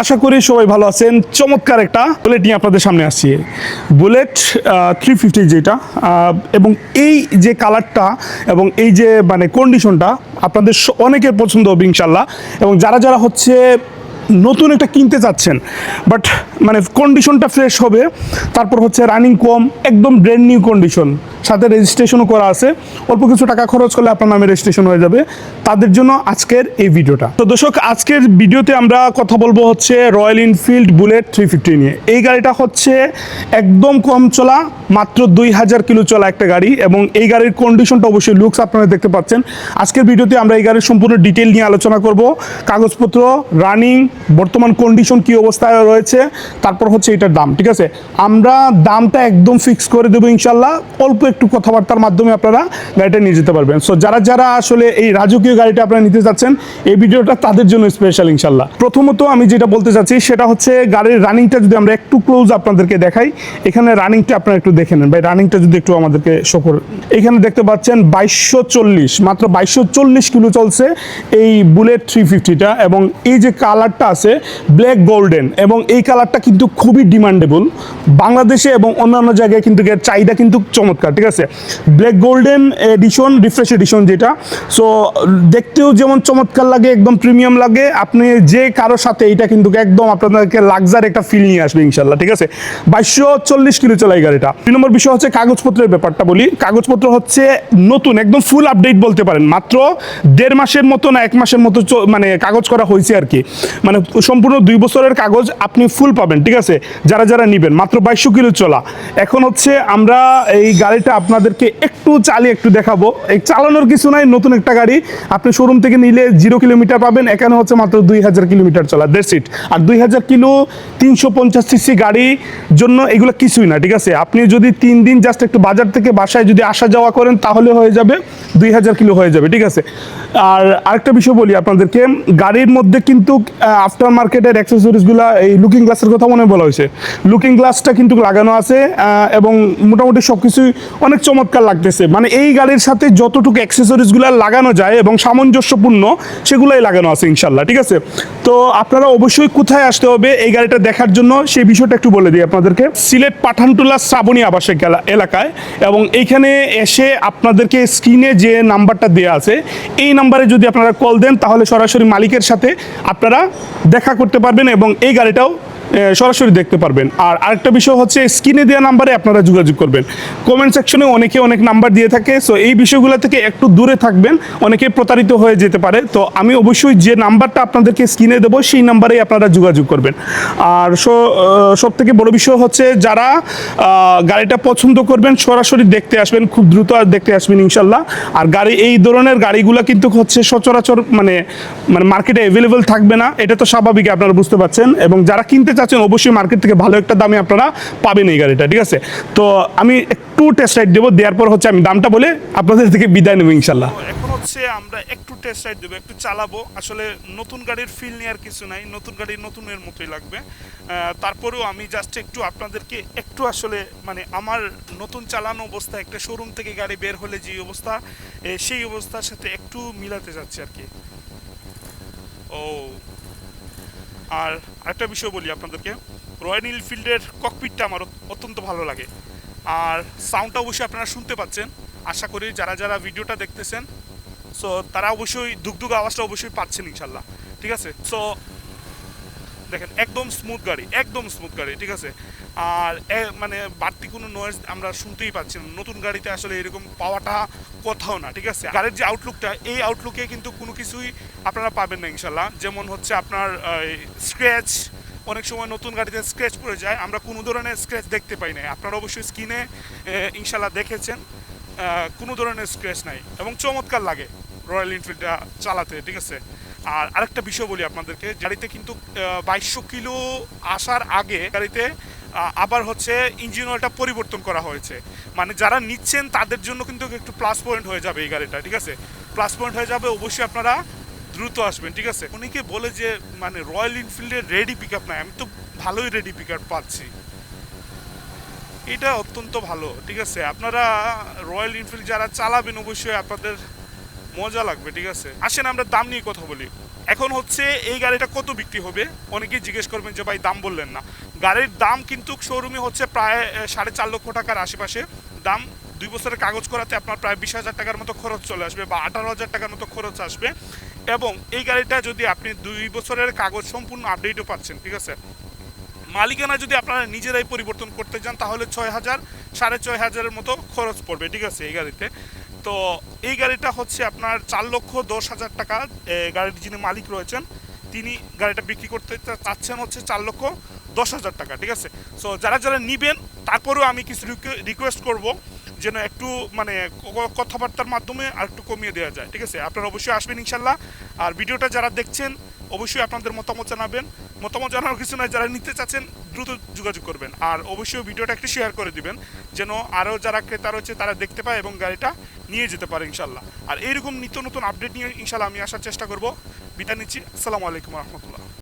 আশা করি সবাই ভালো আছেন। চমৎকার একটা বুলেট নিয়ে আপনাদের সামনে আসছি। বুলেট থ্রি ফিফটি যেটা এবং এই যে কালারটা এবং এই যে মানে কন্ডিশনটা আপনাদের অনেকের পছন্দ হবে ইনশাল্লাহ। এবং যারা যারা হচ্ছে নতুন একটা কিনতে চাচ্ছেন বাট মানে কন্ডিশনটা ফ্রেশ হবে। তারপর হচ্ছে রানিং কম, একদম ব্র্যান্ড নিউ কন্ডিশন সাথে রেজিস্ট্রেশনও করা আছে। অল্প কিছু টাকা খরচ করলে আপনার নামে রেজিস্ট্রেশন হয়ে যাবে। তাদের জন্য আজকের এই ভিডিওটা। তো দর্শক, আজকের ভিডিওতে আমরা কথা বলব হচ্ছে Royal Enfield Bullet three fifty নিয়ে। এই গাড়িটা হচ্ছে একদম কম চলা, মাত্র দুই হাজার কিলো চলা একটা গাড়ি এবং এই গাড়ির কন্ডিশনটা অবশ্যই লুকস আপনারা দেখতে পাচ্ছেন। আজকের ভিডিওতে আমরা এই গাড়ির সম্পূর্ণ ডিটেল নিয়ে আলোচনা করব। কাগজপত্র রানিং বর্তমান কন্ডিশন কি অবস্থায় রয়েছে তারপর হচ্ছে এটার দাম, ঠিক আছে? আমরা দামটা একদম ফিক্স করে দেবো ইনশাল্লাহ। অল্প একটু কথাবার্তার মাধ্যমে আপনারা গাড়িটা নিয়ে যেতে পারবেন। সো যারা যারা আসলে এই রাজকীয় গাড়িটা আপনারা নিতে চাচ্ছেন এই ভিডিওটা তাদের জন্য স্পেশাল ইনশাল্লাহ। প্রথমত আমি যেটা বলতে চাচ্ছি, সেটা হচ্ছে গাড়ির রানিংটা যদি আমরা একটু ক্লোজ আপনাদেরকে দেখাই, এখানে রানিংটা আপনারা একটু দেখে নেন। ভাই রানিংটা যদি একটু আমাদেরকে শো এখানে দেখতে পাচ্ছেন বাইশশো চল্লিশ, মাত্র বাইশশো চল্লিশ কিলো চলছে এই বুলেট থ্রি ফিফটিটা এবং এই যে কালারটা আছে ব্ল্যাক গোল্ডেন এবং এই কালারটা কিন্তু খুবই ডিমান্ডেবল বাংলাদেশে এবং অন্যান্য জায়গায় কিন্তু এর চাহিদা কিন্তু চমৎকার, ঠিক আছে? Black golden edition refresh edition যেটা। সো দেখতেও যেমন চমৎকার লাগে, একদম প্রিমিয়াম লাগে। আপনি যে কারোর সাথে এটা কিন্তু একদম আপনাদেরকে লাক্সার একটা ফিল নিয়ে আসবে ইনশাল্লাহ ঠিক আছে? বাইশশো চল্লিশ কিলো চলা গাড়িটা। দুই নম্বর বিষয় হচ্ছে কাগজপত্রের ব্যাপারটা বলি। কাগজপত্র হচ্ছে নতুন, একদম ফুল আপডেট বলতে পারেন। মাত্র দেড় মাসের মতো না, এক মাসের মতো মানে কাগজ করা হয়েছে আর কি। মানে সম্পূর্ণ দুই বছরের কাগজ, আপনি ফুল পাবেন, ঠিক আছে? যারা যারা নেবেন, মাত্র বাইশশো কিলো চলা। এখন হচ্ছে আমরা এই গাড়িটা আপনাদেরকে একটু চালিয়ে একটু দেখাবো। এই চালানোর কিছু নাই, নতুন একটা গাড়ি। আপনি শোরুম থেকে নিলে জিরো কিলোমিটার পাবেন, এখানে হচ্ছে মাত্র দুই হাজার কিলোমিটার চলা দেড় সিট আর দুই হাজার কিলো তিনশো পঞ্চাশ সিসি গাড়ি জন্য এগুলো কিছুই না, ঠিক আছে? আপনি যদি তিন দিন জাস্ট একটু বাজার থেকে বাসায় যদি আসা যাওয়া করেন, তাহলে হয়ে যাবে দুই হাজার কিলো হয়ে যাবে, ঠিক আছে? আর আরেকটা বিষয় বলি আপনাদেরকে, গাড়ির মধ্যে কিন্তু আফটার মার্কেটের অ্যাক্সেসরিজগুলো এই লুকিং গ্লাসের কথা মনে বলা হয়েছে। লুকিং গ্লাসটা কিন্তু লাগানো আছে এবং মোটামুটি সব কিছুই অনেক চমৎকার লাগতেছে। মানে এই গাড়ির সাথে যতটুকু অ্যাক্সেসরিজগুলো লাগানো যায় এবং সামঞ্জস্যপূর্ণ, সেগুলোই লাগানো আছে ইনশাল্লাহ, ঠিক আছে? তো আপনারা অবশ্যই কোথায় আসতে হবে এই গাড়িটা দেখার জন্য সেই বিষয়টা একটু বলে দিই আপনাদেরকে। সিলেট পাঠানটুলা শ্রাবণী আবাসিক এলাকায়, এবং এইখানে এসে আপনাদেরকে স্ক্রিনে যে নাম্বারটা দেওয়া আছে, এই নাম্বারে যদি আপনারা কল দেন, তাহলে সরাসরি মালিকের সাথে আপনারা দেখা করতে পারবেন এবং এই গাড়িটাও সরাসরি দেখতে পারবেন। আর আরেকটা বিষয় হচ্ছে স্ক্রিনে দেওয়া নাম্বারে আপনারা যোগাযোগ করবেন। কমেন্ট সেকশনে অনেকে অনেক নাম্বার দিয়ে থাকে সো এই বিষয়গুলো থেকে একটু দূরে থাকবেন, অনেকে প্রতারিত হয়ে যেতে পারে। তো আমি অবশ্যই যে নাম্বারটা আপনাদেরকে স্ক্রিনে দেবো, সেই নাম্বারেই আপনারা যোগাযোগ করবেন। আর সব থেকে বড় বিষয় হচ্ছে, যারা গাড়িটা পছন্দ করবেন, সরাসরি দেখতে আসবেন, খুব দ্রুত আর দেখতে আসবেন ইনশাল্লাহ। আর গাড়ি, এই ধরনের গাড়িগুলো কিন্তু হচ্ছে সচরাচর মানে মানে মার্কেটে অ্যাভেলেবেল থাকবে না। এটা তো স্বাভাবিক, আপনারা বুঝতে পারছেন। এবং যারা কিনতে চাচ্ছেন, অবশ্যই মার্কেট থেকে ভালো একটা দামে আপনারা পাবেন এই গাড়িটা, ঠিক আছে? তো আমি একটু টেস্ট রাইড দেবো, দেওয়ার পর হচ্ছে আমি দামটা বলে আপনাদের থেকে বিদায় নেব, ইনশাল্লাহ। হচ্ছে আমরা একটু টেস্ট রাইড দেবো, একটু চালাবো। আসলে নতুন গাড়ির ফিল নেওয়ার কিছু নাই, নতুন গাড়ি নতুনের মতোই লাগবে। তারপরেও আমি জাস্ট একটু আপনাদেরকে একটু আসলে মানে আমার নতুন চালানো অবস্থা একটা শোরুম থেকে গাড়ি বের হলে যে অবস্থা সেই অবস্থার সাথে একটু মিলাতে যাচ্ছে আর কি। ও আর আরেকটা বিষয় বলি আপনাদেরকে। রয়্যাল এনফিল্ডের ককপিটটা আমার অত্যন্ত ভালো লাগে। আর সাউন্ডটা অবশ্যই আপনারা শুনতে পাচ্ছেন। আশা করি যারা যারা ভিডিওটা দেখতেছেন সো তারা অবশ্যই দুগদুগ আওয়াজটা অবশ্যই পাচ্ছেন ইনশাল্লাহ। ঠিক আছে? সো দেখেন, একদম স্মুথ গাড়ি, একদম স্মুথ গাড়ি, ঠিক আছে? আর মানে বাড়তি কোনো নয়েজ আমরা শুনতেই পাচ্ছি না। নতুন গাড়িতে আসলে এরকম পাওয়াটা কোথাও না, ঠিক আছে? গাড়ির যে আউটলুকটা এই আউটলুকে কিন্তু কোনো কিছুই আপনারা পাবেন না, ইনশাল্লাহ। যেমন হচ্ছে আপনার স্ক্র্যাচ অনেক সময় নতুন গাড়িতে স্ক্র্যাচ পড়ে যায়। আমরা কোনো ধরনের স্ক্র্যাচ দেখতে পাই না আপনারা অবশ্যই স্ক্রিনে ইনশাল্লাহ দেখেছেন কোনো ধরনের স্ক্র্যাচ নাই। এবং চমৎকার লাগে রয়্যাল এনফিল্ডটা চালাতে, ঠিক আছে? আর আরেকটা বিষয় বলি আপনাদেরকে, গাড়িতে কিন্তু বাইশশো কিলো আসার আগে গাড়িতে আবার হচ্ছে ইঞ্জিন অয়েলটা পরিবর্তন করা হয়েছে। মানে যারা নিচ্ছেন তাদের জন্য কিন্তু একটু প্লাস পয়েন্ট হয়ে যাবে এই গাড়িটা, ঠিক আছে? প্লাস পয়েন্ট হয়ে যাবে, অবশ্যই আপনারা দ্রুত আসবেন, ঠিক আছে? অনেকে বলে যে মানে রয়্যাল এনফিল্ডের রেডি পিক আপ নাই, আমি তো ভালোই রেডি পিক আপ পাচ্ছি। এটা অত্যন্ত ভালো, ঠিক আছে? আপনারা রয়্যাল এনফিল্ড যারা চালাবেন, অবশ্যই আপনাদের মজা লাগবে, ঠিক আছে? আসেন, আমরা দাম নিয়ে কথা বলি। এখন হচ্ছে এই গাড়িটা কত বিক্রি হবে? অনেকেই জিজ্ঞেস করবেন যে, ভাই, দাম বললেন না। গাড়ির দাম কিন্তু শোরুমে হচ্ছে প্রায় সাড়ে চার লক্ষ টাকার আশেপাশে। দাম দুই বছরের কাগজ করাতে আপনার প্রায় বিশ হাজার টাকার মতো খরচ চলে আসবে বা আঠারো হাজার টাকার মতো খরচ আসবে। এবং এই গাড়িটা যদি আপনি দুই বছরের কাগজ সম্পূর্ণ আপডেটও পাচ্ছেন, ঠিক আছে? মালিকানা যদি আপনারা নিজেরাই পরিবর্তন করতে চান, তাহলে ছয় হাজার, সাড়ে ছয় হাজারের মতো খরচ পড়বে, ঠিক আছে, এই গাড়িতে। তো এই গাড়িটা হচ্ছে আপনার চার লক্ষ দশ হাজার টাকা। গাড়ির যিনি মালিক রয়েছেন, তিনি গাড়িটা বিক্রি করতে চাচ্ছেন হচ্ছে চার লক্ষ দশ হাজার টাকা, ঠিক আছে? সো যারা যারা নিবেন, তারপরেও আমি কিছু রিকোয়েস্ট করব। যেন একটু মানে কথাবার্তার মাধ্যমে আর একটু কমিয়ে দেওয়া যায়। ঠিক আছে? আপনারা অবশ্যই আসবেন ইনশাল্লাহ। আর ভিডিওটা যারা দেখছেন, অবশ্যই আপনাদের মতামত জানাবেন। মতামত জানার কিছু নয়, যারা নিতে চাচ্ছেন, দ্রুত যোগাযোগ করবেন। আর অবশ্যই ভিডিওটা একটু শেয়ার করে দিবেন, যেন আরও যারা ক্রেতা রয়েছে, তারা দেখতে পায় এবং গাড়িটা নিয়ে যেতে পারে ইনশাল্লাহ। আর এইরকম নিত্য নতুন আপডেট নিয়ে ইনশাল্লাহ আমি আসার চেষ্টা করব। বিদায় নিচ্ছি। আসসালামু আলাইকুম রহমতুল্লাহ।